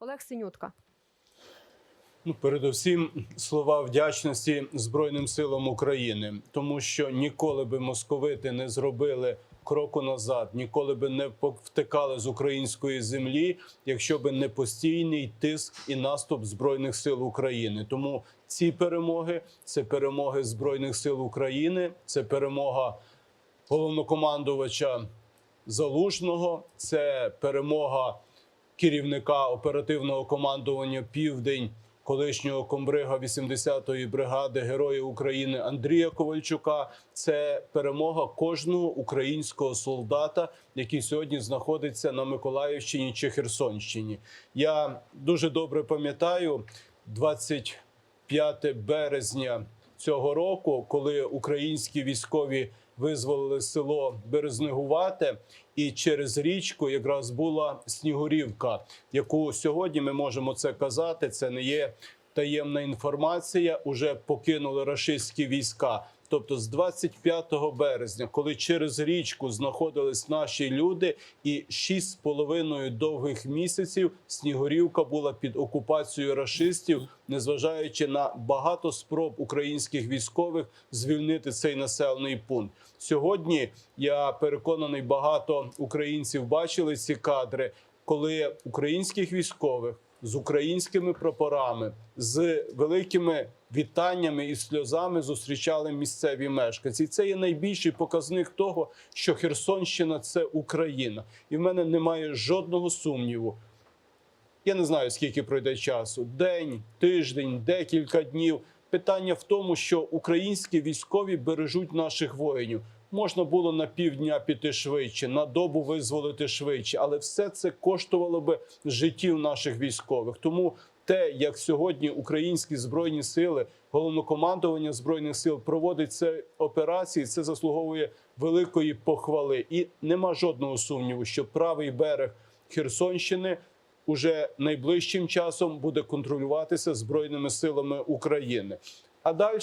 Олег Синютка. Ну, передусім, слова вдячності Збройним силам України, тому що ніколи би московити не зробили кроку назад, ніколи би не втекали з української землі, якщо би не постійний тиск і наступ збройних сил України. Тому ці перемоги це перемоги збройних сил України, це перемога головнокомандувача Залужного, це перемога керівника оперативного командування Південь, колишнього комбрига 80-ї бригади Героїв України Андрія Ковальчука. Це перемога кожного українського солдата, який сьогодні знаходиться на Миколаївщині чи Херсонщині. Я дуже добре пам'ятаю 25 березня цього року, коли українські військові визволили село Березнегувате, і через річку якраз була Снігурівка, яку сьогодні ми можемо це казати. Це не є таємна інформація. Уже покинули рашистські війська. Тобто з 25 березня, коли через річку знаходились наші люди, і шість з половиною довгих місяців Снігурівка була під окупацією рашистів, незважаючи на багато спроб українських військових звільнити цей населений пункт. Сьогодні я переконаний, багато українців бачили ці кадри, коли українських військових з українськими прапорами, з великими вітаннями і сльозами зустрічали місцеві мешканці. І це є найбільший показник того, що Херсонщина це Україна, і в мене немає жодного сумніву. Я не знаю, скільки пройде часу: день, тиждень, декілька днів. Питання в тому, що українські військові бережуть наших воїнів. Можна було на півдня піти швидше, на добу визволити швидше, але все це коштувало би життів наших військових. Тому те, як сьогодні українські збройні сили, головнокомандування збройних сил проводить це операції, це заслуговує великої похвали. І нема жодного сумніву, що правий берег Херсонщини уже найближчим часом буде контролюватися збройними силами України. А далі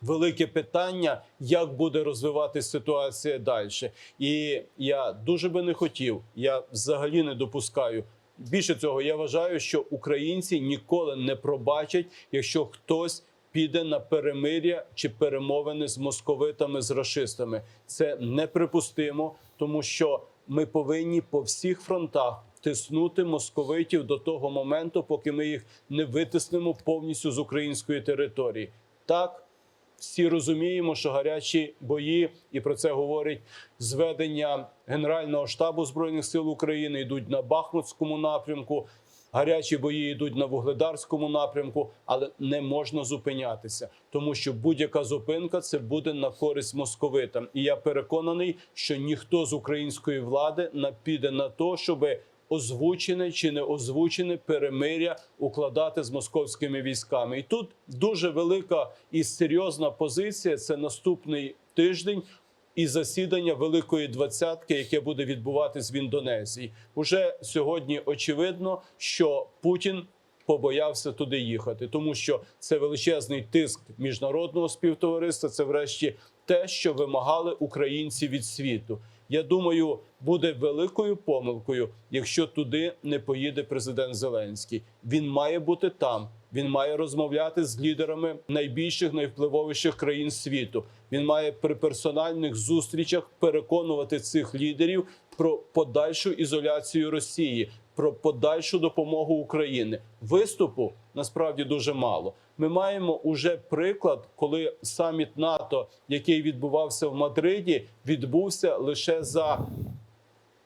велике питання, як буде розвиватися ситуація далі. І я дуже би не хотів, я взагалі не допускаю. Більше цього, я вважаю, що українці ніколи не пробачать, якщо хтось піде на перемиря чи перемовини з московитами з рашистами. Це неприпустимо, тому що ми повинні по всіх фронтах тиснути московитів до того моменту, поки ми їх не витиснемо повністю з української території. Так, всі розуміємо, що гарячі бої, і про це говорить зведення Генерального штабу збройних сил України. Йдуть на Бахмутському напрямку. Гарячі бої йдуть на вугледарському напрямку, але не можна зупинятися, тому що будь-яка зупинка це буде на користь московитам. І я переконаний, що ніхто з української влади не піде на то, щоби озвучене чи не озвучене перемиря укладати з московськими військами. І тут дуже велика і серйозна позиція. Це наступний тиждень. І засідання Великої двадцятки, яке буде відбуватись в Індонезії, уже сьогодні очевидно, що Путін побоявся туди їхати, тому що це величезний тиск міжнародного співтовариства. Це, врешті, те, що вимагали українці від світу. Я думаю, буде великою помилкою, якщо туди не поїде президент Зеленський. Він має бути там. Він має розмовляти з лідерами найбільших найвпливовіших країн світу. Він має при персональних зустрічах переконувати цих лідерів про подальшу ізоляцію Росії, про подальшу допомогу України. Виступу насправді дуже мало. Ми маємо уже приклад, коли саміт НАТО, який відбувався в Мадриді, відбувся лише за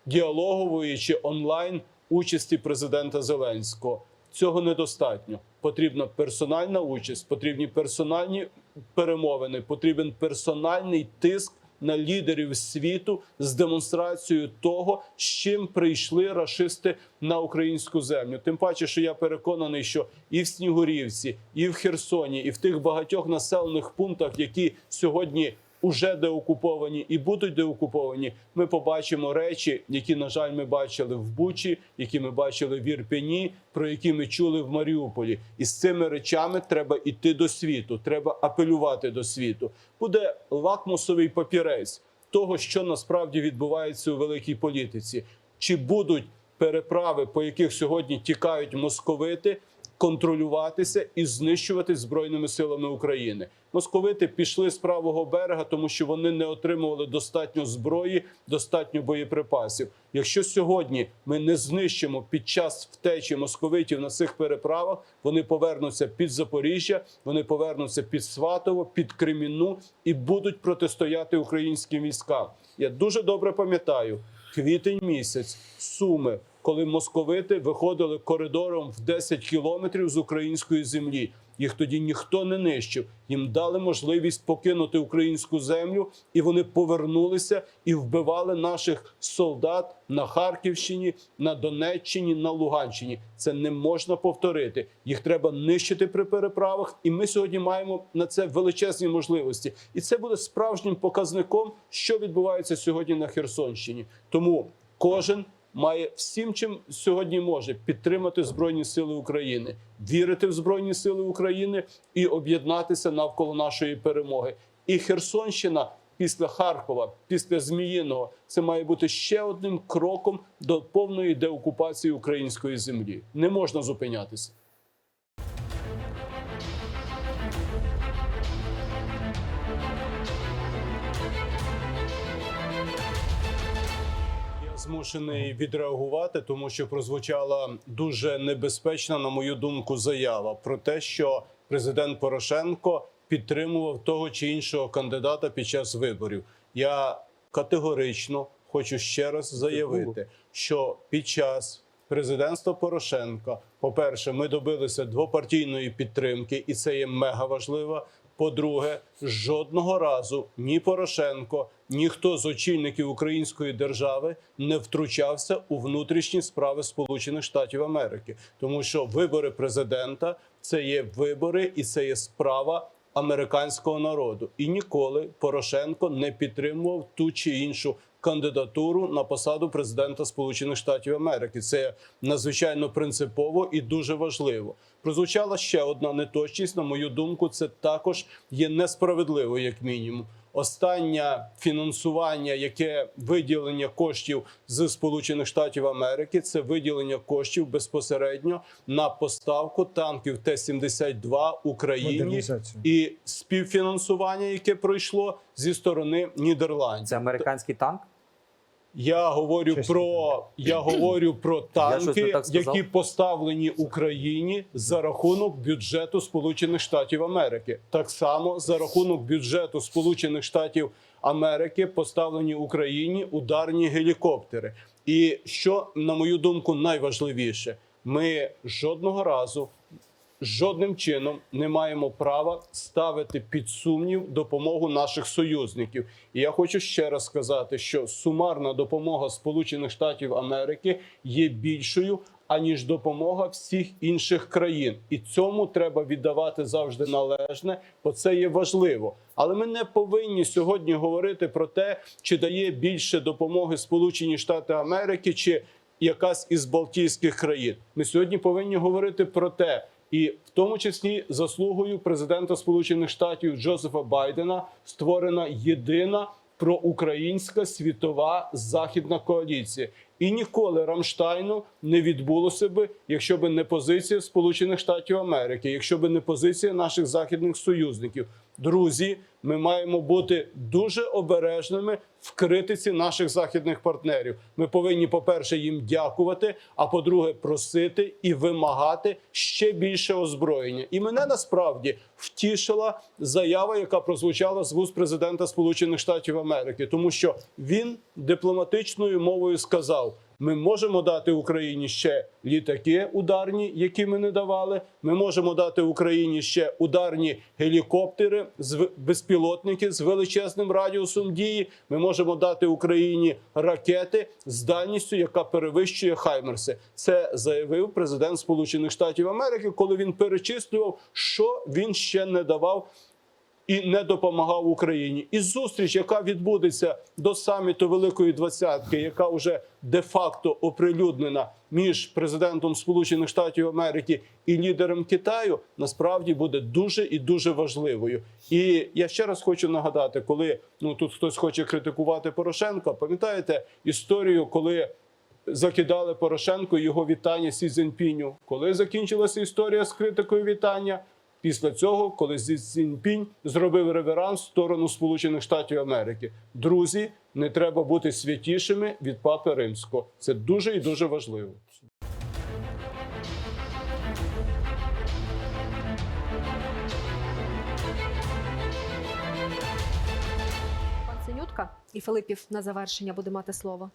діалогової чи онлайн участі президента Зеленського. Цього недостатньо. Потрібна персональна участь, потрібні персональні перемовини, потрібен персональний тиск на лідерів світу з демонстрацією того, з чим прийшли рашисти на українську землю. Тим паче, що я переконаний, що і в Снігурівці, і в Херсоні, і в тих багатьох населених пунктах, які сьогодні уже деокуповані і будуть деокуповані, ми побачимо речі, які на жаль ми бачили в Бучі, які ми бачили в Ірпені, про які ми чули в Маріуполі. І з цими речами треба йти до світу. Треба апелювати до світу. Буде лакмусовий папірець того, що насправді відбувається у великій політиці. Чи будуть переправи, по яких сьогодні тікають московити, контролюватися і знищувати збройними силами України. Московити пішли з правого берега, тому що вони не отримували достатньо зброї, достатньо боєприпасів. Якщо сьогодні ми не знищимо під час втечі московитів на цих переправах, вони повернуться під Запоріжжя, вони повернуться під Сватово, під Кремінну і будуть протистояти українським військам. Я дуже добре пам'ятаю квітень місяць, суми, коли московити виходили коридором в 10 кілометрів з української землі. Їх тоді ніхто не нищив. Їм дали можливість покинути українську землю, і вони повернулися і вбивали наших солдат на Харківщині, на Донеччині, на Луганщині. Це не можна повторити. Їх треба нищити при переправах, і ми сьогодні маємо на це величезні можливості. І це буде справжнім показником, що відбувається сьогодні на Херсонщині. Тому кожен має всім, чим сьогодні може підтримати Збройні Сили України, вірити в Збройні Сили України і об'єднатися навколо нашої перемоги. І Херсонщина після Харкова, після Зміїного, це має бути ще одним кроком до повної деокупації української землі. Не можна зупинятися. Змушений відреагувати, тому що прозвучала дуже небезпечна, на мою думку, заява про те, що президент Порошенко підтримував того чи іншого кандидата під час виборів. Я категорично хочу ще раз заявити, що під час президентства Порошенка, по-перше, ми добилися двопартійної підтримки, і це є мега важливо. По-друге, жодного разу ні Порошенко, ніхто з очільників української держави не втручався у внутрішні справи Сполучених Штатів Америки, тому що вибори президента це є вибори і це є справа американського народу. І ніколи Порошенко не підтримував ту чи іншу кандидатуру на посаду президента Сполучених Штатів Америки. Це надзвичайно принципово і дуже важливо. Прозвучала ще одна неточність. На мою думку, це також є несправедливо, як мінімум. Останнє фінансування, яке виділення коштів з Сполучених Штатів Америки, це виділення коштів безпосередньо на поставку танків Т-72 Україні і співфінансування, яке пройшло зі сторони Нідерландів. Це американський танк? Я говорю Чесно про я говорю про танки, які поставлені Україні за рахунок бюджету Сполучених Штатів Америки. Так само за рахунок бюджету Сполучених Штатів Америки поставлені Україні ударні гелікоптери. І що на мою думку найважливіше, ми жодного разу. Жодним чином не маємо права ставити під сумнів допомогу наших союзників. І я хочу ще раз сказати, що сумарна допомога Сполучених Штатів Америки є більшою аніж допомога всіх інших країн, і цьому треба віддавати завжди належне, бо це є важливо. Але ми не повинні сьогодні говорити про те, чи дає більше допомоги Сполучені Штати Америки, чи якась із Балтійських країн. Ми сьогодні повинні говорити про те. І в тому числі заслугою президента Сполучених Штатів Джозефа Байдена створена єдина проукраїнська світова західна коаліція. І ніколи Рамштайну не відбулося би, якщо би не позиція Сполучених Штатів Америки, якщо би не позиція наших західних союзників. Друзі, ми маємо бути дуже обережними в критиці наших західних партнерів. Ми повинні, по-перше, їм дякувати, а по-друге, просити і вимагати ще більше озброєння. І мене насправді втішила заява, яка прозвучала з вуст президента Сполучених Штатів Америки, тому що він дипломатичною мовою сказав. Ми можемо дати Україні ще літаки ударні, які ми не давали. Ми можемо дати Україні ще ударні гелікоптери з безпілотники з величезним радіусом дії. Ми можемо дати Україні ракети з дальністю, яка перевищує Хаймерси. Це заявив президент Сполучених Штатів Америки, коли він перечислював, що він ще не давав і не допомагав Україні. І зустріч, яка відбудеться до саміту Великої Двадцятки, яка вже де-факто оприлюднена між президентом Сполучених Штатів Америки і лідером Китаю, насправді буде дуже і дуже важливою. І я ще раз хочу нагадати, коли ну тут хтось хоче критикувати Порошенка, пам'ятаєте історію, коли закидали Порошенко його вітання Сі Цзіньпіню. Коли закінчилася історія з критикою вітання? Після цього, коли Сі Цзіньпінь зробив реверанс в сторону Сполучених Штатів Америки, друзі, не треба бути святішими від папи римського. Це дуже і дуже важливо. Пан і Филипів на завершення буде мати слово.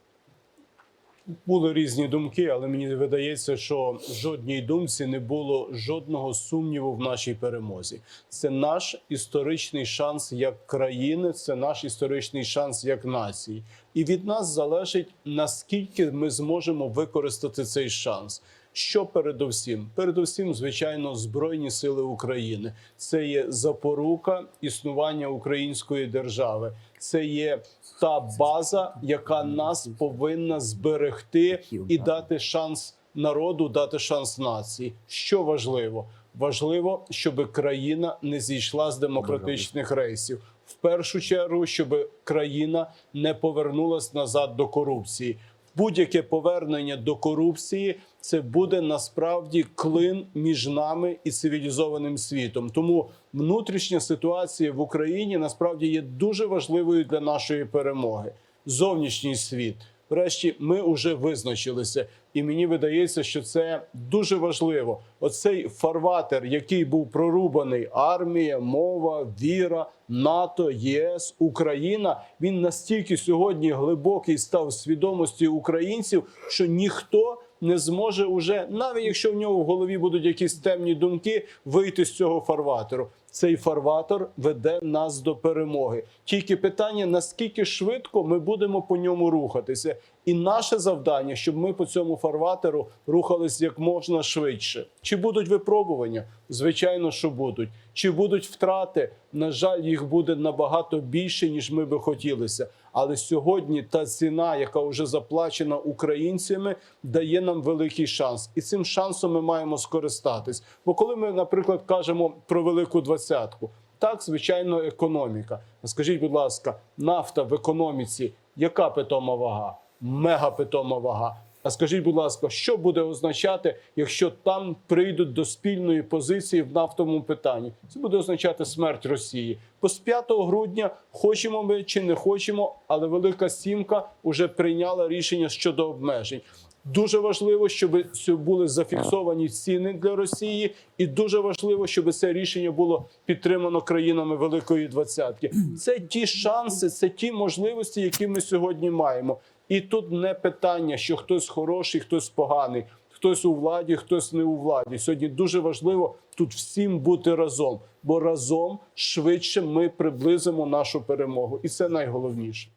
Були різні думки, але мені видається, що в жодній думці не було жодного сумніву в нашій перемозі. Це наш історичний шанс як країни, це наш історичний шанс як нації. І від нас залежить наскільки ми зможемо використати цей шанс. Що передовсім? Передовсім, звичайно, Збройні Сили України. Це є запорука існування української держави. Це є та база, яка нас повинна зберегти і дати шанс народу, дати шанс нації. Що важливо? Важливо, щоб країна не зійшла з демократичних рейсів. В першу чергу, щоб країна не повернулась назад до корупції. Будь-яке повернення до корупції це буде насправді клин між нами і цивілізованим світом. Тому внутрішня ситуація в Україні насправді є дуже важливою для нашої перемоги. Зовнішній світ. Врешті ми вже визначилися, і мені видається, що це дуже важливо. Оцей фарватер, який був прорубаний армія, мова, віра, НАТО, ЄС, Україна. Він настільки сьогодні глибокий став свідомості українців, що ніхто не зможе уже, навіть якщо в нього в голові будуть якісь темні думки, вийти з цього фарватеру. Цей фарватер веде нас до перемоги. Тільки питання: наскільки швидко ми будемо по ньому рухатися, і наше завдання, щоб ми по цьому фарватеру рухались як можна швидше. Чи будуть випробування? Звичайно, що будуть. Чи будуть втрати? На жаль, їх буде набагато більше, ніж ми би хотілося. Але сьогодні та ціна, яка вже заплачена українцями, дає нам великий шанс, і цим шансом ми маємо скористатись. Бо коли ми, наприклад, кажемо про велику двадцятку, так звичайно, економіка. Скажіть, будь ласка, нафта в економіці, яка питома вага? Мега питома вага. А скажіть, будь ласка, що буде означати, якщо там прийдуть до спільної позиції в нафтовому питанні? Це буде означати смерть Росії. Бо з 5 грудня хочемо ми чи не хочемо, але Велика Сімка вже прийняла рішення щодо обмежень. Дуже важливо, щоб були зафіксовані ціни для Росії, і дуже важливо, щоб це рішення було підтримано країнами Великої Двадцятки. Це ті шанси, це ті можливості, які ми сьогодні маємо. І тут не питання, що хтось хороший, хтось поганий, хтось у владі, хтось не у владі. Сьогодні дуже важливо тут всім бути разом, бо разом швидше ми приблизимо нашу перемогу, і це найголовніше.